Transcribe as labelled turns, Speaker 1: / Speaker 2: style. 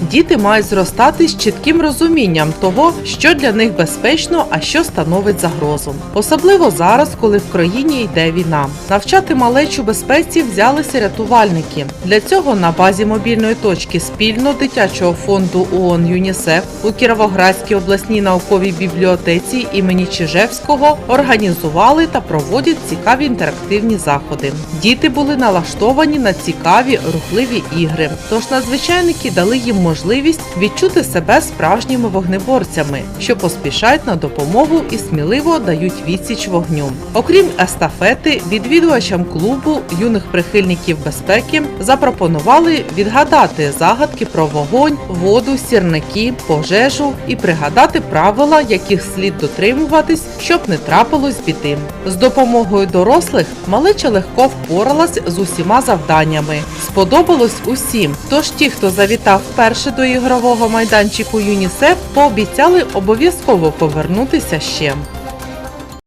Speaker 1: Діти мають зростати з чітким розумінням того, що для них безпечно, а що становить загрозу. Особливо зараз, коли в країні йде війна. Навчати малечу безпеці взялися рятувальники. Для цього на базі мобільної точки спільно дитячого фонду ООН ЮНІСЕФ у Кіровоградській обласній науковій бібліотеці імені Чижевського організували та проводять цікаві інтерактивні заходи. Діти були налаштовані на цікаві рухливі ігри. Тож надзвичайники дали їм можливість відчути себе справжніми вогнеборцями, що поспішають на допомогу і сміливо дають відсіч вогню. Окрім естафети, відвідувачам клубу юних прихильників безпеки запропонували відгадати загадки про вогонь, воду, сірники, пожежу і пригадати правила, яких слід дотримуватись, щоб не трапилось біди. З допомогою дорослих малеча легко впоралась з усіма завданнями. Сподобалось усім. Тож ті, хто завітав вперше до ігрового майданчику ЮНІСЕФ, пообіцяли обов'язково повернутися ще.